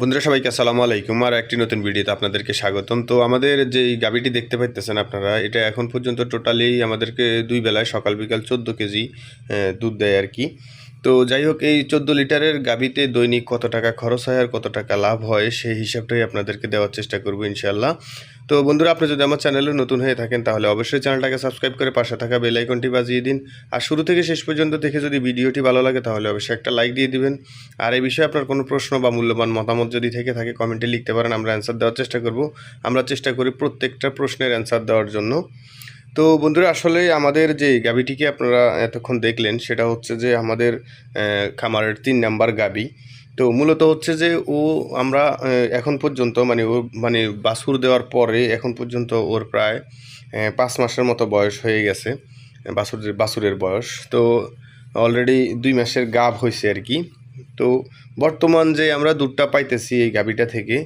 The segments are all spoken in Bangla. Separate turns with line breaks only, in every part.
বন্ধুরা, সবাইকে আসসালামু আলাইকুম। আর একটি নতুন ভিডিওতে আপনাদেরকে স্বাগতম। তো আমাদের যে গাভীটি দেখতে পাইতেছেন আপনারা, এটা এখন পর্যন্ত টোটালি আমাদেরকে দুই বেলায় সকাল বিকাল চোদ্দ কেজি দুধ দেয় আর কি। তো যাই হোক এই চোদ্দ লিটারের গাবিতে দৈনিক কত টাকা খরচ হয় আর কত টাকা লাভ হয়, সেই হিসাবটাই আপনাদেরকে দেওয়ার চেষ্টা করব ইনশাল্লাহ তো বন্ধুরা, আপনি যদি আমার চ্যানেলে নতুন হয়ে থাকেন, তাহলে অবশ্যই চ্যানেলটাকে সাবস্ক্রাইব করে পাশে থাকা বেল আইকনটি বাজিয়ে দিন। আর শুরু থেকে শেষ পর্যন্ত দেখে যদি ভিডিওটি ভালো লাগে, তাহলে অবশ্যই একটা লাইক দিয়ে দিবেন। আর এই বিষয়ে আপনার কোনো প্রশ্ন বা মূল্যবান মতামত যদি থেকে থাকে, কমেন্টে লিখতে পারেন, আমরা অ্যান্সার দেওয়ার চেষ্টা করব। আমরা চেষ্টা করি প্রত্যেকটা প্রশ্নের অ্যান্সার দেওয়ার জন্য। তো বন্ধুরা, আসলে আমাদের যে গাবিটিকে আপনারা এতক্ষণ দেখলেন, সেটা হচ্ছে যে আমাদের খামারের তিন নাম্বার গাবি তো মূলত হচ্ছে যে ও আমরা এখন পর্যন্ত মানে ও মানে বাছুর দেওয়ার পরে এখন পর্যন্ত ওর প্রায় পাঁচ মাসের মতো বয়স হয়ে গেছে, বাছুর বাছুরের বয়স। তো অলরেডি দুই মাসের গাব হয়েছে আর কি। তো বর্তমান যে আমরা দুধটা পাইতেছি এই গাবিটা থেকে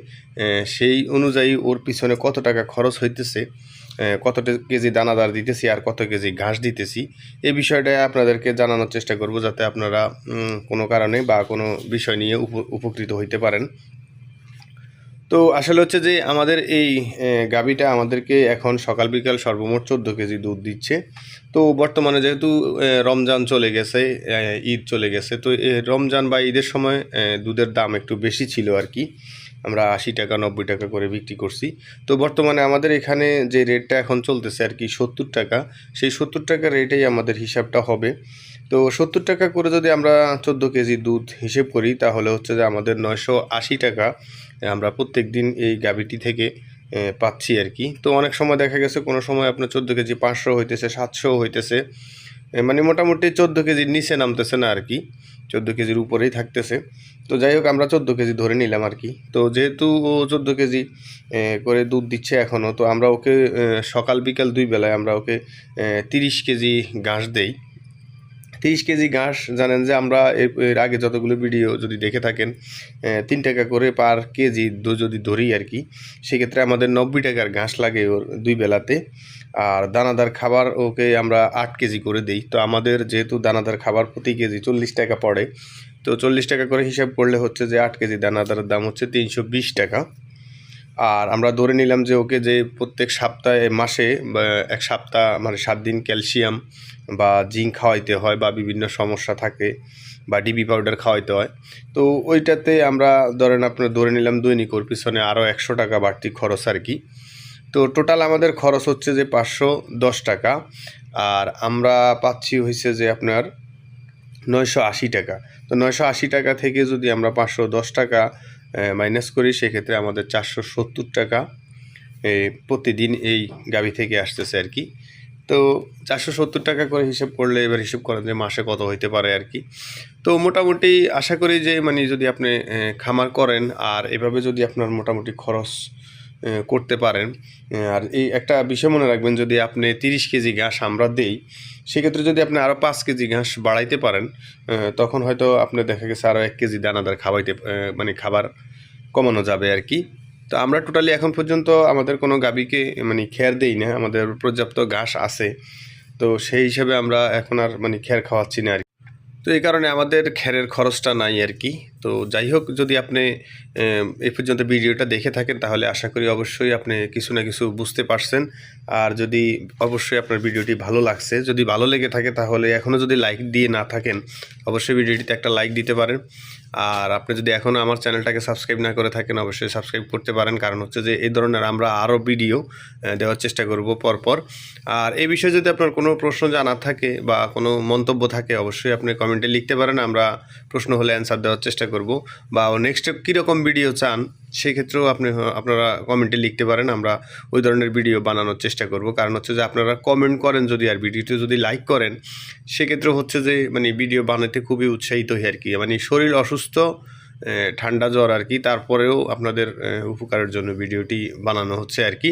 সেই অনুযায়ী ওর পিছনে কত টাকা খরচ হইতেছে কত टे- কেজি দানাদার দিতেছি আর কত কেজি ঘাস দিতেছি এই বিষয়টা আপনাদেরকে জানানোর চেষ্টা করব যাতে আপনারা কোনো কারণে বা কোনো বিষয় নিয়ে উপ- উপকৃত হইতে পারেন। তো আসলে হচ্ছে যে আমাদের এই গাভীটা আমাদেরকে এখন সকাল বিকাল সর্বমোট চোদ্দ কেজি দুধ দিচ্ছে। তো বর্তমানে যেহেতু রমজান চলে গেছে ঈদ চলে গেছে, তো রমজান বা ঈদের সময় দুধের দাম একটু বেশি ছিল আর কি আমরা আশি টাকা, নব্বই টাকা করে বিক্রি করছি। তো বর্তমানে আমাদের এখানে যে রেটটা এখন চলতেছে আর কি সত্তর টাকা, সেই সত্তর টাকা রেটেই আমাদের হিসাবটা হবে। তো সত্তর টাকা করে যদি আমরা চোদ্দ কেজি দুধ হিসেব করি, তাহলে হচ্ছে যে আমাদের নয়শো আশি টাকা আমরা প্রত্যেক দিন এই গাভীটি থেকে পাচ্ছি আর কি। তো অনেক সময় দেখা গেছে, কোনো সময় আপনার চোদ্দ কেজি পাঁচশো হইতেছে, সাতশো হইতেছে মানে মোটামুটি চোদ্দ কেজির নিচে নামতেছে না আর কি, চোদ্দ কেজির উপরেই থাকতেছে। তো যাই হোক, আমরা চোদ্দ কেজি ধরে নিলাম আর কি। তো যেহেতু ও চোদ্দ কেজি করে দুধ দিচ্ছে এখনও তো আমরা ওকে সকাল বিকাল দুই বেলায় আমরা ওকে তিরিশ কেজি ঘাস দেই। তিরিশ কেজি ঘাস জানেন যে আমরা এর- আগে যতগুলো ভিডিও যদি দেখে থাকেন তিন টাকা করে পার কেজি যদি ধরি আর কি, সেক্ষেত্রে আমাদের নব্বই টাকার ঘাস লাগে ওর দুই বেলাতে। আর দানাদার খাবার ওকে আমরা আট কেজি করে দিই। তো আমাদের যেহেতু দানাদার খাবার প্রতি কেজি চল্লিশ টাকা পড়ে, তো চল্লিশ টাকা করে হিসাব করলে হচ্ছে যে আট কেজি দানাদারের দাম হচ্ছে তিনশো বিশ টাকা। আর আমরা ধরে নিলাম যে ওকে যে প্রত্যেক সপ্তাহে, মাসে এক সপ্তাহ মানে সাত দিন ক্যালসিয়াম বা জিঙ্ক খাওয়াইতে হয় বা বিভিন্ন সমস্যা থাকে বা ডিবি পাউডার খাওয়াইতে হয়। তো ওইটাতে আমরা ধরেন আপনার ধরে নিলাম দৈনিক ওর পিছনে আরও একশো টাকা বাড়তি খরচ আর কি। তো টোটাল আমাদের খরচ হচ্ছে যে পাঁচশো দশ টাকা আর আমরা পাচ্ছি হয়েছে যে আপনার নয়শো আশি টাকা। তো নয়শো আশি টাকা থেকে যদি আমরা পাঁচশো দশ টাকা মাইনাস করি, সেক্ষেত্রে আমাদের চারশো সত্তর টাকা প্রতিদিন এই গাবি থেকে আসতেছে আর কি। তো চারশো সত্তর টাকা করে হিসেব করলে, এবার হিসেব করেন যে মাসে কত হইতে পারে আর কি। তো মোটামুটি আশা করি যে মানে যদি আপনি খামার করেন, আর এভাবে যদি আপনার মোটামুটি খরচ করতে পারেন। আর এই একটা বিষয় মনে রাখবেন, যদি আপনি তিরিশ কেজি ঘাস আমরা দেই, সেক্ষেত্রে যদি আপনি আরও পাঁচ কেজি ঘাস বাড়াইতে পারেন তখন হয়তো আপনি দেখা গেছে আরও এক কেজি দানাদার খাওয়াইতে মানে খাবার কমানো যাবে আর কি। তো আমরা টোটালি এখন পর্যন্ত আমাদের কোনো গাবিকে মানে খেয়ার দেই না, আমাদের পর্যাপ্ত ঘাস আছে। তো সেই হিসাবে আমরা এখন আর মানে খেয়ার খাওয়াচ্ছি না আর কি। তো এই কারণে আমাদের খেরের খরচটা নাই আর কি। তো যাই হোক, যদি আপনি এ পর্যন্ত ভিডিওটা দেখে থাকেন, তাহলে আশা করি অবশ্যই আপনি কিছু না কিছু বুঝতে পারছেন। আর যদি অবশ্যই আপনার ভিডিওটি ভালো লাগছে, যদি ভালো লেগে থাকে, তাহলে এখনও যদি লাইক দিয়ে না থাকেন, অবশ্যই ভিডিওটিতে একটা লাইক দিতে পারেন। আর আপনি যদি এখনও আমার চ্যানেলটাকে সাবস্ক্রাইব না করে থাকেন, অবশ্যই সাবস্ক্রাইব করতে পারেন। কারণ হচ্ছে যে এই ধরনের আমরা আরও ভিডিও দেওয়ার চেষ্টা করব পরপর। আর এই বিষয়ে যদি আপনার কোনো প্রশ্ন জানা থাকে বা কোনো মন্তব্য থাকে, অবশ্যই আপনি কমেন্টে লিখতে পারেন। আমরা প্রশ্ন হলে অ্যান্সার দেওয়ার চেষ্টা করব বা নেক্সট কীরকম ভিডিও চান, সেক্ষেত্রেও আপনি আপনারা কমেন্টে লিখতে পারেন, আমরা ওই ধরনের ভিডিও বানানোর চেষ্টা করব। কারণ হচ্ছে যে আপনারা কমেন্ট করেন যদি আর ভিডিওটি যদি লাইক করেন, সেক্ষেত্রে হচ্ছে যে মানে ভিডিও বানাতে খুবই উৎসাহিত হই আর কি। মানে শরীর অসুস্থ ঠান্ডা জ্বর আর কি, তারপরেও আপনাদের উপকারের জন্য ভিডিওটি বানানো হচ্ছে আর কি।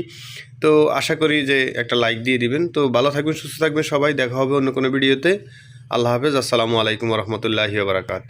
তো আশা করি যে একটা লাইক দিয়ে দিবেন। তো ভালো থাকবেন, সুস্থ থাকবেন সবাই। দেখা হবে অন্য কোনো ভিডিওতে আল্লাহ হাফেজ। আসসালামু আলাইকুম রহমতুল্লাহি বারাকাত